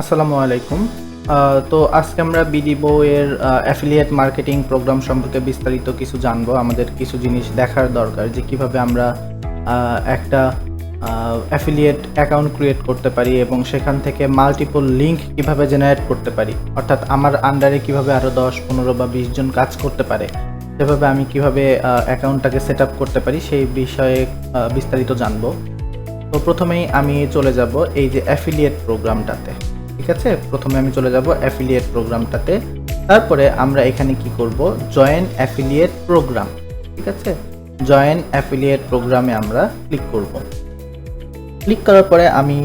আসসালামু আলাইকুম। তো আজকে আমরা বিডিবো এর অ্যাফিলিয়েট মার্কেটিং প্রোগ্রাম সম্পর্কে বিস্তারিত কিছু জানব। আমাদের কিছু জিনিস দেখার দরকার যে কীভাবে আমরা একটা অ্যাফিলিয়েট অ্যাকাউন্ট ক্রিয়েট করতে পারি এবং সেখান থেকে মাল্টিপল লিঙ্ক কীভাবে জেনারেট করতে পারি। অর্থাৎ আমার আন্ডারে কীভাবে আরও দশ, পনেরো বা বিশ জন কাজ করতে পারে, সেভাবে আমি কীভাবে অ্যাকাউন্টটাকে সেট আপ করতে পারি সেই বিষয়ে বিস্তারিত জানব। তো প্রথমেই আমি চলে যাব এই যে অ্যাফিলিয়েট প্রোগ্রামটাতে ঠিক আছে? প্রথমে আমি চলে যাব অ্যাফিলিয়েট প্রোগ্রামটাতে তারপরে আমরা এখানে কি করব? জয়েন অ্যাফিলিয়েট প্রোগ্রাম ঠিক আছে? জয়েন অ্যাফিলিয়েট প্রোগ্রামে আমরা ক্লিক করব। ক্লিক করার পরে আমি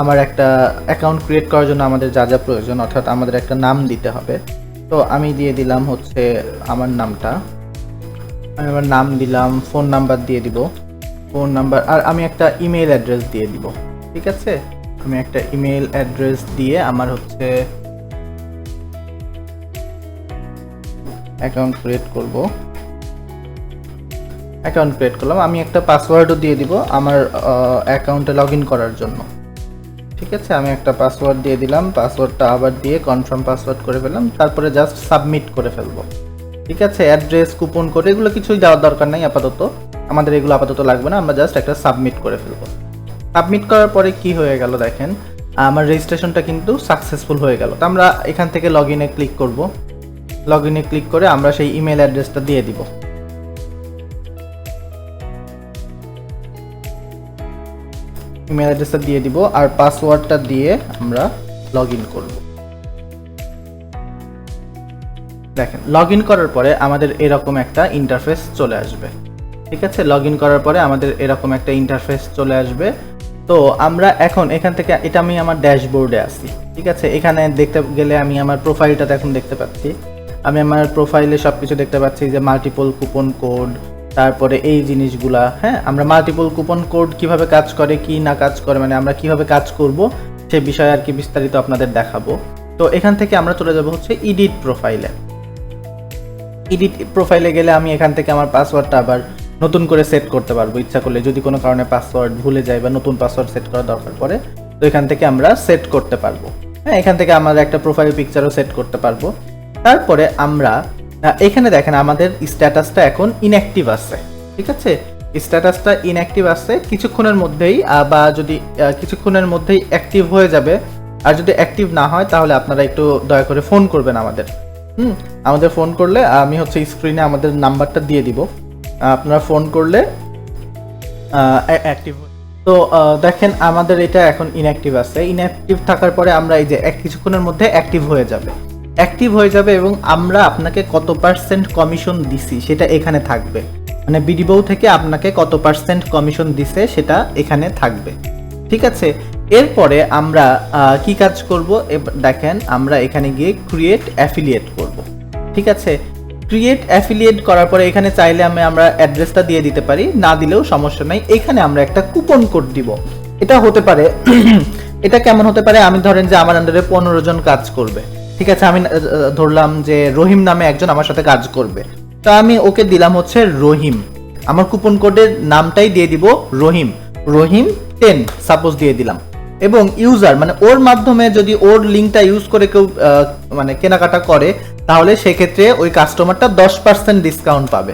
আমার একটা অ্যাকাউন্ট ক্রিয়েট করার জন্য আমাদের যা যা প্রয়োজন, অর্থাৎ আমাদের একটা নাম দিতে হবে। তো আমি দিয়ে দিলাম হচ্ছে আমার নামটা। আমি আমার নাম দিলাম ফোন নাম্বার দিয়ে দিব। ফোন নাম্বার আর আমি একটা ইমেল অ্যাড্রেস দিয়ে দিব, ঠিক আছে? আমি একটা ইমেল অ্যাড্রেস দিয়ে আমার হচ্ছে অ্যাকাউন্ট ক্রিয়েট করব। অ্যাকাউন্ট ক্রিয়েট করলাম। আমি একটা পাসওয়ার্ডও দিয়ে দিব আমার অ্যাকাউন্টে লগ করার জন্য। ঠিক আছে? আমি একটা পাসওয়ার্ড দিয়ে দিলাম। পাসওয়ার্ডটা আবার দিয়ে কনফার্ম পাসওয়ার্ড করে ফেললাম। তারপরে জাস্ট সাবমিট করে ফেলব। ঠিক আছে? অ্যাড্রেস কুপন করে এগুলো কিছুই দেওয়ার দরকার নাই আপাতত। আমাদের এগুলো আপাতত লাগবে না। আমরা জাস্ট একটা সাবমিট করে ফেলব। সাবমিট করার পরে কি হয়ে গেল দেখেন, আমার রেজিস্ট্রেশনটা কিন্তু সাকসেসফুল হয়ে গেল। তো আমরা এখান থেকে লগ ইনে ক্লিক করব। লগ ইনে ক্লিক করে আমরা সেই ইমেল অ্যাড্রেসটা দিয়ে দিব। ইমেল অ্যাড্রেসটা দিয়ে দিব আর পাসওয়ার্ডটা দিয়ে আমরা লগ ইন করব। দেখেন লগ ইন করার পরে আমাদের এরকম একটা ইন্টারফেস চলে আসবে। ঠিক আছে? লগ ইন করার পরে আমাদের এরকম একটা ইন্টারফেস চলে আসবে। তো আমরা এখন এখান থেকে, এটা আমি আমার ড্যাশবোর্ডে আছি, ঠিক আছে? এখানে দেখতে গেলে আমি আমার প্রোফাইলটা এখন দেখতে পাচ্ছি। আমি আমার প্রোফাইলে সব কিছু দেখতে পাচ্ছি, যে মাল্টিপল কুপন কোড তারপরে এই জিনিসগুলা হ্যাঁ? আমরা মাল্টিপল কুপন কোড কীভাবে কাজ করে, কি না কাজ করে মানে আমরা কীভাবে কাজ করব, সে বিষয়ে আর কি বিস্তারিত আপনাদের দেখাবো। তো এখান থেকে আমরা চলে যাব হচ্ছে ইডিট প্রোফাইলে এডিট প্রোফাইলে গেলে আমি এখান থেকে আমার পাসওয়ার্ডটা আবার নতুন করে সেট করতে পারব। ইচ্ছা করলে যদি কোনো কারণে পাসওয়ার্ড ভুলে যায় বা নতুন পাসওয়ার্ড সেট করা দরকার পড়ে, তো এখান থেকে আমরা সেট করতে পারব। হ্যাঁ এখান থেকে আমরা একটা প্রোফাইল পিকচারও সেট করতে পারব। তারপরে আমরা এখানে দেখেন আমাদের স্ট্যাটাসটা এখন ইনঅ্যাক্টিভ আছে। ঠিক আছে? স্ট্যাটাসটা ইনঅ্যাক্টিভ আছে, কিছুক্ষণের মধ্যেই বা যদি কিছুক্ষণের মধ্যেই অ্যাক্টিভ হয়ে যাবে। আর যদি অ্যাক্টিভ না হয়, তাহলে আপনারা একটু দয়া করে ফোন করবেন আমাদের। হুম? আমাদের ফোন করলে আমি হচ্ছে স্ক্রিনে আমাদের নাম্বারটা দিয়ে দিব। আপনারা ফোন করলে অ্যাক্টিভ তো দেখেন আমাদের এটা এখন ইনঅ্যাক্টিভ আছে। ইনঅ্যাক্টিভ থাকার পরে আমরা এই যে এক কিছুক্ষণের মধ্যে অ্যাক্টিভ হয়ে যাবে। অ্যাক্টিভ হয়ে যাবে এবং আমরা আপনাকে কত পার্সেন্ট কমিশন দিছি সেটা এখানে থাকবে। মানে বিডিবৌ থেকে আপনাকে কত পার্সেন্ট কমিশন দিছে সেটা এখানে থাকবে। ঠিক আছে? এরপরে আমরা কি কাজ করব? দেখেন আমরা এখানে গিয়ে ক্রিয়েট অ্যাফিলিয়েট করব। ঠিক আছে? ক্রিয়েট অ্যাফিলিয়েট করার পরে এখানে চাইলে আমি আমরা অ্যাড্রেসটা দিয়ে দিতে পারি। না দিলেও সমস্যা নাই। এখানে আমরা একটা কুপন কোড দিব। এটা হতে পারে, এটা কেমন হতে পারে? আমি ধরেন যে আমার আন্ডারে পনেরো জন কাজ করবে। ঠিক আছে, আমি ধরলাম যে রহিম নামে একজন আমার সাথে কাজ করবে। তো আমি ওকে দিলাম হচ্ছে রহিম। আমার কুপন কোডের নামটাই দিয়ে দিব রহিম। রহিম টেন সাপোজ দিয়ে দিলাম। এবং ইউজার মানে ওর মাধ্যমে যদি ওর লিঙ্কটা ইউজ করে কেউ মানে কেনাকাটা করে তাহলে সেক্ষেত্রে ওই কাস্টমারটা দশ পার্সেন্ট ডিসকাউন্ট পাবে।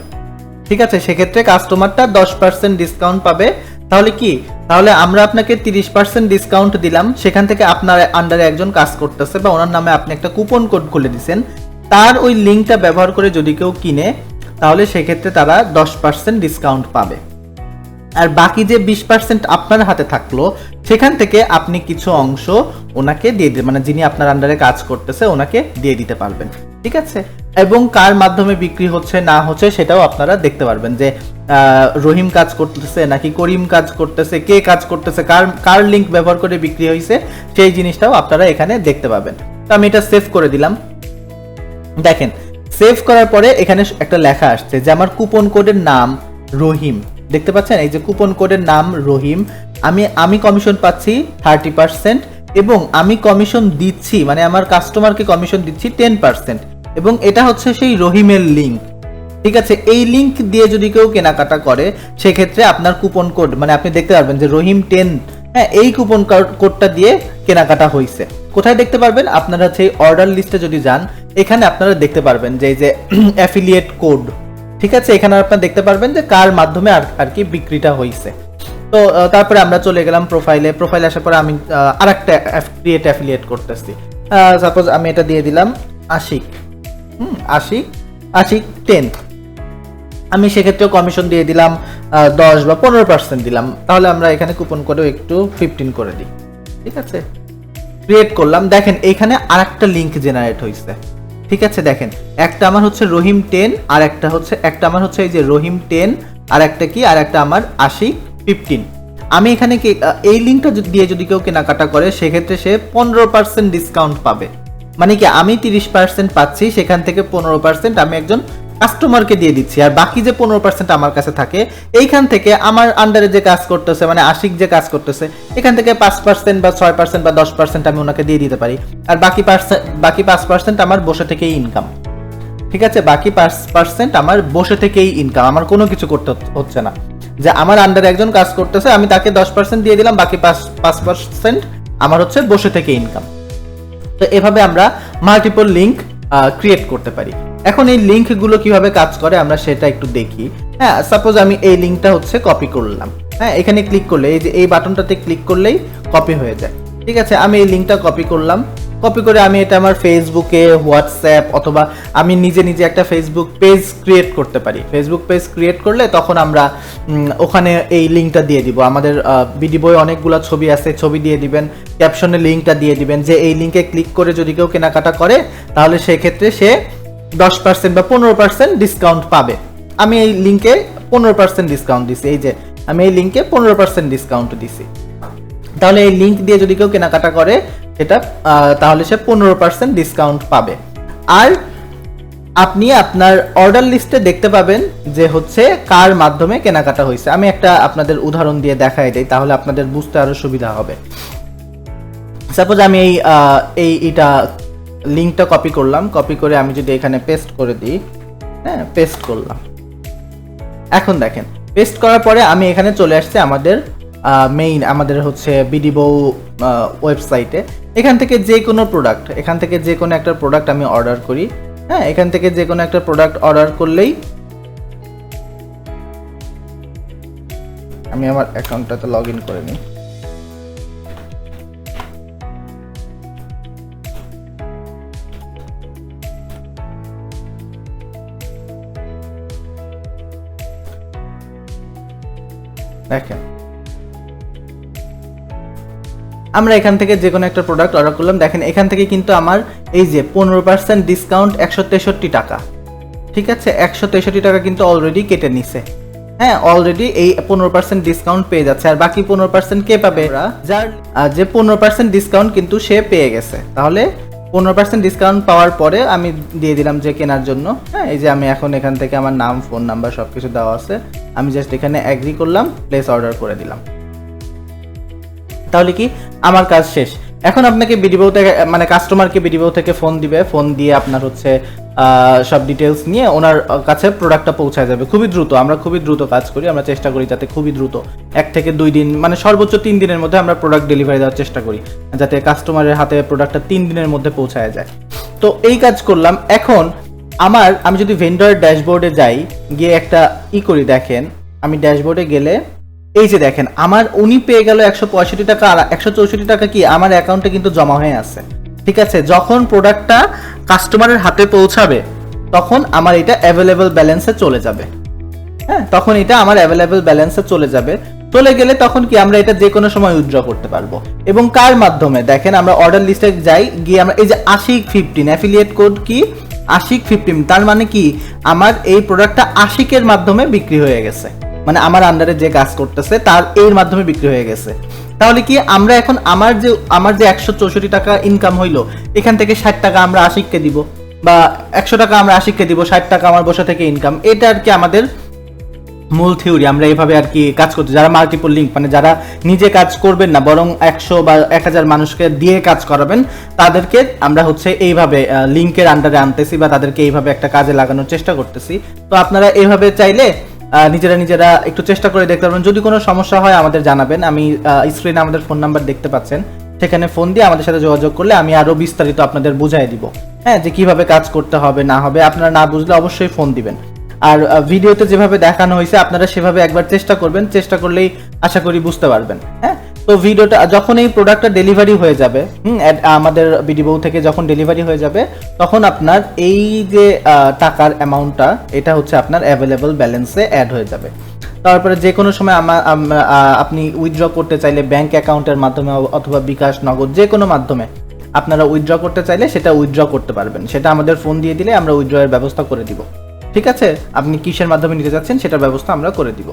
ঠিক আছে? সেক্ষেত্রে কাস্টমারটা দশ পার্সেন্ট ডিসকাউন্ট পাবে। তাহলে কি? তাহলে আমরা আপনাকে তিরিশ পার্সেন্ট ডিসকাউন্ট দিলাম। সেখান থেকে আপনার আন্ডারে একজন কাজ করতেছে বা ওনার নামে আপনি একটা কুপন কোড খুলে দিচ্ছেন তার ওই লিঙ্কটা ব্যবহার করে যদি কেউ কিনে, তাহলে সেক্ষেত্রে তারা দশ পার্সেন্ট ডিসকাউন্ট পাবে। আর বাকি যে বিশ পার্সেন্ট আপনার হাতে থাকল, সেখান থেকে আপনি কিছু অংশ ওনাকে দিয়ে মানে যিনি আপনার আন্ডারে কাজ করতেছে, ওনাকে দিয়ে দিতে পারবেন। ঠিক আছে? এবং কার মাধ্যমে বিক্রি হচ্ছে, না হচ্ছে, সেটাও আপনারা দেখতে পারবেন যে রহিম কাজ করতেছে নাকি করিম কাজ করতেছে, কে কাজ করতেছে, কার কার লিঙ্ক ব্যবহার করে বিক্রি হয়েছে সেই জিনিসটাও আপনারা এখানে দেখতে পাবেন। তো আমি এটা সেভ করে দিলাম। দেখেন সেভ করার পরে এখানে একটা লেখা আসছে যে, আমার কুপন কোডের নাম রহিম। দেখতে পাচ্ছেন? এই যে কুপন কোডের নাম রহিম। আমি আমি কমিশন পাচ্ছি থার্টি পার্সেন্ট এবং আমি কমিশন দিচ্ছি মানে আমার কাস্টমারকে কমিশন দিচ্ছি টেন পার্সেন্ট এবং এটা হচ্ছে সেই রহিমের লিঙ্ক ঠিক আছে, এই লিংক দিয়ে যদি কেউ কেনাকাটা করে, সেক্ষেত্রে আপনার কুপন কোড মানে আপনি দেখতে পারবেন যে রহিম টেন হ্যাঁ এই কুপন কোডটা দিয়ে কেনাকাটা হয়েছে কোথায় দেখতে পারবেন? আপনারা হচ্ছে অর্ডার লিস্টে যদি যান, এখানে আপনারা দেখতে পারবেন যে এই যে অ্যাফিলিয়েট কোড ঠিক আছে, এখানে আপনারা দেখতে পারবেন যে কার মাধ্যমে আর আর কি বিক্রিটা হয়েছে তো তারপরে আমরা চলে গেলাম প্রোফাইলে প্রোফাইলে আসার পরে আমি আর একটা ক্রিয়েট অ্যাফিলিয়েট করতেছি। সাপোজ আমি এটা দিয়ে দিলাম আশিক। হুম, আশিক আশিক টেন আমি সেক্ষেত্রেও কমিশন দিয়ে দিলাম দশ বা পনেরো পার্সেন্ট দিলাম। তাহলে আমরা এখানে কুপন করেও একটু ফিফটিন করে দিই। ঠিক আছে? ক্রিয়েট করলাম। দেখেন এইখানে আরেকটা লিঙ্ক জেনারেট হয়েছে ঠিক আছে? দেখেন, একটা আমার হচ্ছে রহিম টেন আর একটা হচ্ছে, একটা আমার হচ্ছে এই যে রহিম টেন আর একটা কি, আর একটা আমার আশি ফিফটিন আমি এখানে এই লিঙ্কটা দিয়ে যদি কেউ কেনাকাটা করে, সেক্ষেত্রে সে পনেরো পার্সেন্ট ডিসকাউন্ট পাবে। মানে কি, আমি তিরিশ পার্সেন্ট পাচ্ছি, সেখান থেকে পনেরো পার্সেন্ট আমি একজন কাস্টমারকে দিয়ে দিচ্ছি। আর বাকি যে পনেরো পার্সেন্ট আমার কাছে থাকে, এইখান থেকে আমার আন্ডারে যে কাজ করতেছে মানে আশিক যে কাজ করতেছে, এখান থেকে পাঁচ পার্সেন্ট বা ছয় পার্সেন্ট বা দশ পার্সেন্ট আমি ওনাকে দিয়ে দিতে পারি। আর বাকি পার্সেন্ট বাকি পাঁচ পার্সেন্ট আমার বসে থেকেই ইনকাম ঠিক আছে? বাকি পাঁচ পার্সেন্ট আমার বসে থেকেই ইনকাম আমার কোনো কিছু করতে হচ্ছে- না। যে আমার আন্ডারে একজন কাজ করতেছে, আমি তাকে দশ পার্সেন্ট দিয়ে দিলাম, বাকি পাঁচ পাঁচ পার্সেন্ট আমার হচ্ছে বসে থেকে ইনকাম তো এভাবে আমরা মাল্টিপল লিংক ক্রিয়েট করতে পারি। এখন এই লিঙ্কগুলো কীভাবে কাজ করে আমরা সেটা একটু দেখি। হ্যাঁ সাপোজ আমি এই লিঙ্কটা হচ্ছে কপি করলাম। হ্যাঁ এখানে ক্লিক করলে, এই যে এই বাটনটাতে ক্লিক করলেই কপি হয়ে যায়। ঠিক আছে, আমি এই লিঙ্কটা কপি করলাম। কপি করে আমি এটা আমার ফেসবুকে হোয়াটসঅ্যাপ অথবা আমি নিজে নিজে একটা ফেসবুক পেজ ক্রিয়েট করতে পারি। ফেসবুক পেজ ক্রিয়েট করলে তখন আমরা ওখানে এই লিঙ্কটা দিয়ে দিব। আমাদের বিডি বই অনেকগুলো ছবি আছে, ছবি দিয়ে দিবেন। ক্যাপশনে লিঙ্কটা দিয়ে দিবেন যে এই লিঙ্কে ক্লিক করে যদি কেউ কেনাকাটা করে, তাহলে সেক্ষেত্রে সে দশ পার্সেন্ট বা পনেরো পার্সেন্ট ডিসকাউন্ট পাবে। আমি এই লিঙ্কে পনেরো পার্সেন্ট ডিসকাউন্ট দিছি। এই যে, আমি এই লিঙ্কে পনেরো পার্সেন্ট ডিসকাউন্ট দিছি। তাহলে এই লিঙ্ক দিয়ে যদি কেউ কেনাকাটা করে সেটা তাহলে সে পনেরো পার্সেন্ট ডিসকাউন্ট পাবে। আর আপনি আপনার অর্ডার লিস্টে দেখতে পাবেন যে হচ্ছে কার মাধ্যমে কেনাকাটা হয়েছে। আমি একটা আপনাদের উদাহরণ দিয়ে দেখাই দিই, তাহলে আপনাদের বুঝতে আরও সুবিধা হবে। সাপোজ আমি এই এই এটা লিঙ্কটা কপি করলাম। কপি করে আমি যদি এখানে পেস্ট করে দিই হ্যাঁ পেস্ট করলাম। এখন দেখেন পেস্ট করার পরে আমি এখানে চলে আসছি আমাদের মেইন আমাদের হচ্ছে বিডিবো ওয়েবসাইটে এখান থেকে যে কোনো প্রোডাক্ট এখান থেকে যে কোনো একটা প্রোডাক্ট আমি অর্ডার করি হ্যাঁ এখান থেকে যে কোনো একটা প্রোডাক্ট অর্ডার করলেই আমি আমার অ্যাকাউন্টটাতে লগ ইন করে নিই। দেখেন আমরা এখান থেকে যে কোনো একটা প্রোডাক্ট অর্ডার করলাম। দেখেন এখান থেকে কিন্তু আমার এই যে পনেরো পার্সেন্ট ডিসকাউন্ট একশো তেষট্টি টাকা। ঠিক আছে? একশো তেষট্টি টাকা কিন্তু অলরেডি কেটে নিছে। হ্যাঁ অলরেডি এই পনেরো পার্সেন্ট ডিসকাউন্ট পেয়ে যাচ্ছে। আর বাকি পনেরো পার্সেন্ট কে পাবে? যার যে পনেরো পার্সেন্ট ডিসকাউন্ট কিন্তু সে পেয়ে গেছে। তাহলে পনেরো পার্সেন্ট ডিসকাউন্ট পাওয়ার পরে আমি দিয়ে দিলাম যে কেনার জন্য। হ্যাঁ এই যে আমি এখন এখান থেকে আমার নাম ফোন নাম্বার সব কিছু দেওয়া আছে। আমি জাস্ট এখানে অ্যাগ্রি করলাম প্লেস অর্ডার করে দিলাম। তাহলে কি? আমার কাজ শেষ। এখন আপনাকে বিডিবো থেকে মানে কাস্টমারকে বিডিবো থেকে ফোন দিবে। ফোন দিয়ে আপনার হচ্ছে সব ডিটেলস নিয়ে ওনার কাছে প্রোডাক্টটা পৌঁছায় যাবে। খুবই দ্রুত। আমরা খুবই দ্রুত কাজ করি। আমরা চেষ্টা করি যাতে খুবই দ্রুত এক থেকে দুই দিন মানে সর্বোচ্চ তিন দিনের মধ্যে আমরা প্রোডাক্ট ডেলিভারি দেওয়ার চেষ্টা করি। যাতে কাস্টমারের হাতে প্রোডাক্টটা তিন দিনের মধ্যে পৌঁছায় যায়। তো এই কাজ করলাম। এখন আমার, আমি যদি ভেন্ডর ড্যাশবোর্ডে যাই, গিয়ে একটা ই করি দেখেন। আমি ড্যাশবোর্ডে গেলে এই যে দেখেন, আমার উনি পেয়ে গেল একশো পঁয়ষট্টি টাকা আর একশো চৌষট্টি টাকা কি আমার অ্যাকাউন্টে কিন্তু জমা হয়ে আছে। ঠিক আছে? যখন প্রোডাক্টটা কাস্টমারের হাতে পৌঁছাবে, তখন আমার এটা অ্যাভেলেবেল ব্যালেন্সে চলে যাবে। হ্যাঁ তখন এটা আমার অ্যাভেলেবেল ব্যালেন্সে চলে যাবে। চলে গেলে তখন কি আমরা এটা যে কোনো সময় উইথড্র করতে পারব। এবং কার মাধ্যমে? দেখেন, আমরা অর্ডার লিস্টে যাই, গিয়ে আমরা এই যে আশিক ফিফটিন অ্যাফিলিয়েট কোড কি? আশিক ফিফটিন তার মানে কি? আমার এই প্রোডাক্টটা আশিকের মাধ্যমে বিক্রি হয়ে গেছে। মানে আমার আন্ডারে যে কাজ করতেছে, তার এর মাধ্যমে বিক্রি হয়ে গেছে। তাহলে কি আমরা এখন আমার যে আমার যে একশো চৌষট্টি টাকা ইনকাম হইল, এখান থেকে ষাট টাকা আমরা আশিককে দিব, বা একশো টাকা আমরা আশিককে দিব, ষাট টাকা আমার বসে থেকে ইনকাম এটা আর কি আমাদের মূল থিওরি আমরা এইভাবে আর কি কাজ করছি। যারা মাল্টিপল লিঙ্ক মানে যারা নিজে কাজ করবেন না, বরং একশো বা এক হাজার মানুষকে দিয়ে কাজ করাবেন, তাদেরকে আমরা হচ্ছে এইভাবে লিঙ্কের আন্ডারে আনতেছি বা তাদেরকে এইভাবে একটা কাজে লাগানোর চেষ্টা করতেছি। তো আপনারা এইভাবে চাইলে নিজেরা নিজেরা একটু চেষ্টা করে দেখতে পারবেন। যদি কোনো সমস্যা হয়, আমাদের জানাবেন। আমি স্ক্রিনে আমাদের ফোন নাম্বার দেখতে পাচ্ছেন। সেখানে ফোন দিয়ে আমাদের সাথে যোগাযোগ করলে আমি আরও বিস্তারিত আপনাদের বুঝাই দিব। হ্যাঁ যে কীভাবে কাজ করতে হবে, না হবে, আপনারা না বুঝলে অবশ্যই ফোন দিবেন। আর ভিডিওতে যেভাবে দেখানো হয়েছে, আপনারা সেভাবে একবার চেষ্টা করবেন। চেষ্টা করলেই আশা করি বুঝতে পারবেন। হ্যাঁ তো ভিডিওটা যখন এই প্রোডাক্টটা ডেলিভারি হয়ে যাবে হুম আমাদের বিডিবউ থেকে যখন ডেলিভারি হয়ে যাবে তখন আপনার এই যে টাকার অ্যামাউন্টটা এটা হচ্ছে আপনার অ্যাভেলেবল ব্যালেন্সে অ্যাড হয়ে যাবে। তারপরে যে কোনো সময় আমা- আম- আহ, আপনি উইথড্র করতে চাইলে ব্যাংক অ্যাকাউন্টের মাধ্যমে অথবা বিকাশ নগদ যে কোনো মাধ্যমে আপনারা উইথড্র করতে চাইলে সেটা উইথড্র করতে পারবেন। সেটা আমাদের ফোন দিয়ে দিলে আমরা উইথড্রয়ের ব্যবস্থা করে দিব। ঠিক আছে? আপনি কিসের মাধ্যমে নিতে যাচ্ছেন সেটার ব্যবস্থা আমরা করে দিব।